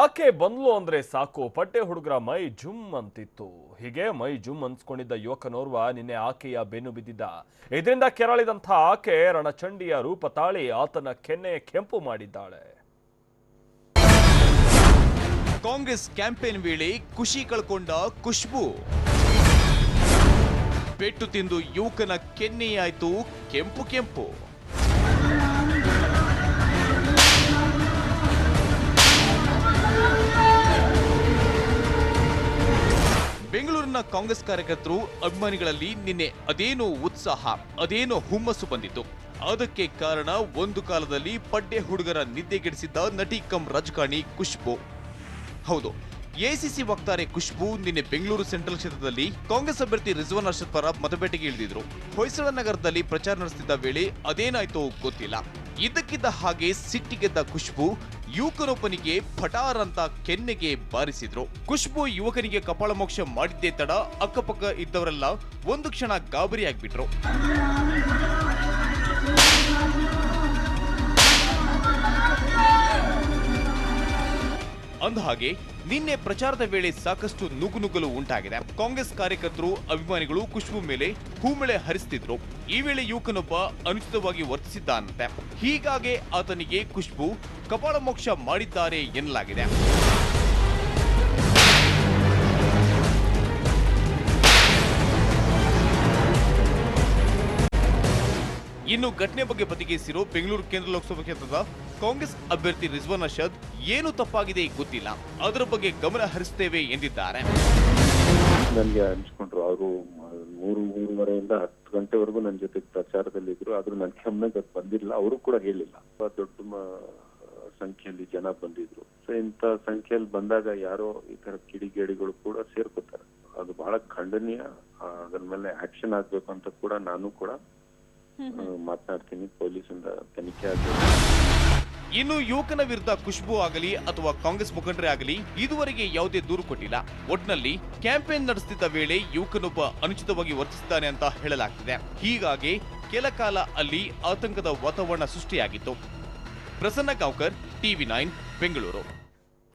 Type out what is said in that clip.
ಆಕೆ ಬಂದ್ಲು ಅಂದ್ರೆ ಸಾಕು. ಪಟ್ಟೆ ಹುಡುಗರ ಮೈ ಜುಮ್ ಅಂತಿತ್ತು. ಹೀಗೆ ಮೈ ಜುಮ್ ಅನ್ಸ್ಕೊಂಡಿದ್ದ ಯುವಕನೋರ್ವ ನಿನ್ನೆ ಆಕೆಯ ಬೆನ್ನು ಬಿದ್ದಿದ್ದ. ಇದರಿಂದ ಕೆರಳಿದಂಥ ಆಕೆ ರಣಚಂಡಿಯ ರೂಪ ತಾಳಿ ಆತನ ಕೆನ್ನೆ ಕೆಂಪು ಮಾಡಿದ್ದಾಳೆ. ಕಾಂಗ್ರೆಸ್ ಕ್ಯಾಂಪೇನ್ ವೇಳೆ ಖುಷಿ ಕಳ್ಕೊಂಡ ಖುಷ್ಬು. ಪೆಟ್ಟು ತಿಂದು ಯುವಕನ ಕೆನ್ನೆಯಾಯ್ತು ಕೆಂಪು ಕೆಂಪು. ಬೆಂಗಳೂರಿನ ಕಾಂಗ್ರೆಸ್ ಕಾರ್ಯಕರ್ತರು ಅಭಿಮಾನಿಗಳಲ್ಲಿ ನಿನ್ನೆ ಅದೇನೋ ಉತ್ಸಾಹ, ಅದೇನೋ ಹುಮ್ಮಸ್ಸು ಬಂದಿತ್ತು. ಅದಕ್ಕೆ ಕಾರಣ ಒಂದು ಕಾಲದಲ್ಲಿ ಪಡ್ಡೆ ಹುಡುಗರ ನಿದ್ದೆಗೆಡಿಸಿದ್ದ ನಟಿ ಕಂ ರಾಜಕಾರಣಿ ಖುಷ್ಬು ಹೌದು ಎಸಿಸಿ ವಕ್ತಾರೆ ಖುಷ್ಬು ನಿನ್ನೆ ಬೆಂಗಳೂರು ಸೆಂಟ್ರಲ್ ಕ್ಷೇತ್ರದಲ್ಲಿ ಕಾಂಗ್ರೆಸ್ ಅಭ್ಯರ್ಥಿ ರಿಜ್ವಾನ್ ಅರ್ಷದ್ ಪರ ಮತಬೇಟೆಗೆ ಇಳಿದಿದ್ರು. ಹೊಯ್ಸಳ ನಗರದಲ್ಲಿ ಪ್ರಚಾರ ನಡೆಸುತ್ತಿದ್ದ ವೇಳೆ ಅದೇನಾಯ್ತೋ ಗೊತ್ತಿಲ್ಲ. ಇದ್ದಕ್ಕಿದ್ದ ಹಾಗೆ ಸಿಟ್ಟಿಗೆದ್ದ ಖುಷ್ಬು ಯುವಕನೊಬ್ಬನಿಗೆ ಪಟಾರ್ ಅಂತ ಕೆನ್ನೆಗೆ ಬಾರಿಸಿದ್ರು. ಖುಷ್ಬು ಯುವಕನಿಗೆ ಕಪಾಳ ಮೋಕ್ಷ ಮಾಡಿದ್ದೇ ತಡ ಅಕ್ಕಪಕ್ಕ ಇದ್ದವರೆಲ್ಲ ಒಂದು ಕ್ಷಣ ಗಾಬರಿಯಾಗ್ಬಿಟ್ರು. ಅಂದಹಾಗೆ ನಿನ್ನೆ ಪ್ರಚಾರದ ವೇಳೆ ಸಾಕಷ್ಟು ನುಗ್ಗುನುಗ್ಗಲು ಉಂಟಾಗಿದೆ. ಕಾಂಗ್ರೆಸ್ ಕಾರ್ಯಕರ್ತರು, ಅಭಿಮಾನಿಗಳು ಖುಷ್ಬು ಮೇಲೆ ಹೂಮಳೆ ಹರಿಸ್ತಿದ್ರು. ಈ ವೇಳೆ ಯುವಕನೊಬ್ಬ ಅನುಚಿತವಾಗಿ ವರ್ತಿಸಿದ್ದಾನಂತೆ. ಹೀಗಾಗಿ ಆತನಿಗೆ ಖುಷ್ಬು ಕಪಾಳ ಮೋಕ್ಷ ಮಾಡಿದ್ದಾರೆ ಎನ್ನಲಾಗಿದೆ. ಇನ್ನು ಘಟನೆ ಬಗ್ಗೆ ಪ್ರತಿಕ್ರಿಯಿಸಿರೋ ಬೆಂಗಳೂರು ಕೇಂದ್ರ ಲೋಕಸಭಾ ಕ್ಷೇತ್ರದ ಕಾಂಗ್ರೆಸ್ ಅಭ್ಯರ್ಥಿ ರಿಜ್ವಾನ್ ಅರ್ಷದ್ ಏನು ತಪ್ಪಾಗಿದೆ ಗೊತ್ತಿಲ್ಲ. ಅದರ ಬಗ್ಗೆ ಗಮನ ಹರಿಸುತ್ತೇವೆ ಎಂದಿದ್ದಾರೆ. ನನಗೆ ಹಂಚ್ಕೊಂಡ್ರು ಅವರು ಮೂರು ಮೂರುವರೆಯಿಂದ ಹತ್ತು ಗಂಟೆವರೆಗೂ ನನ್ನ ಜೊತೆ ಪ್ರಚಾರದಲ್ಲಿದ್ರು ಆದ್ರೂ ನನ್ನ ಗಮನಕ್ಕೆ ಅದು ಬಂದಿಲ್ಲ. ಅವರು ಕೂಡ ಹೇಳಿಲ್ಲ. ತುಂಬಾ ದೊಡ್ಡ ಸಂಖ್ಯೆಯಲ್ಲಿ ಜನ ಬಂದಿದ್ರು. ಸೊ ಇಂಥ ಸಂಖ್ಯೆಯಲ್ಲಿ ಬಂದಾಗ ಯಾರೋ ಈ ತರ ಕಿಡಿಗೇಡಿಗಳು ಕೂಡ ಸೇರ್ಕೋತಾರೆ. ಅದು ಬಹಳ ಖಂಡನೀಯ ಅದ್ರ ಮೇಲೆ ಆಕ್ಷನ್ ಆಗ್ಬೇಕು ಅಂತ ಕೂಡ ನಾನು ಕೂಡ ಮಾತನಾಡ್ತೀನಿ. ಪೊಲೀಸಿಂದ ತನಿಖೆ ಆಗಬೇಕು. ಇನ್ನು ಯುವಕನ ವಿರುದ್ಧ ಖುಷ್ಬು ಆಗಲಿ ಅಥವಾ ಕಾಂಗ್ರೆಸ್ ಮುಖಂಡರೇ ಆಗಲಿ ಇದುವರೆಗೆ ಯಾವುದೇ ದೂರು ಕೊಟ್ಟಿಲ್ಲ. ಒಟ್ನಲ್ಲಿ ಕ್ಯಾಂಪೇನ್ ನಡೆಸುತ್ತಿದ್ದ ವೇಳೆ ಯುವಕನೊಬ್ಬ ಅನುಚಿತವಾಗಿ ವರ್ತಿಸಿದ್ದಾನೆ ಅಂತ ಹೇಳಲಾಗ್ತಿದೆ. ಹೀಗಾಗಿ ಕೆಲ ಕಾಲ ಅಲ್ಲಿ ಆತಂಕದ ವಾತಾವರಣ ಸೃಷ್ಟಿಯಾಗಿತ್ತು. Prasanna Gaonkar, TV nine, Bengaluru.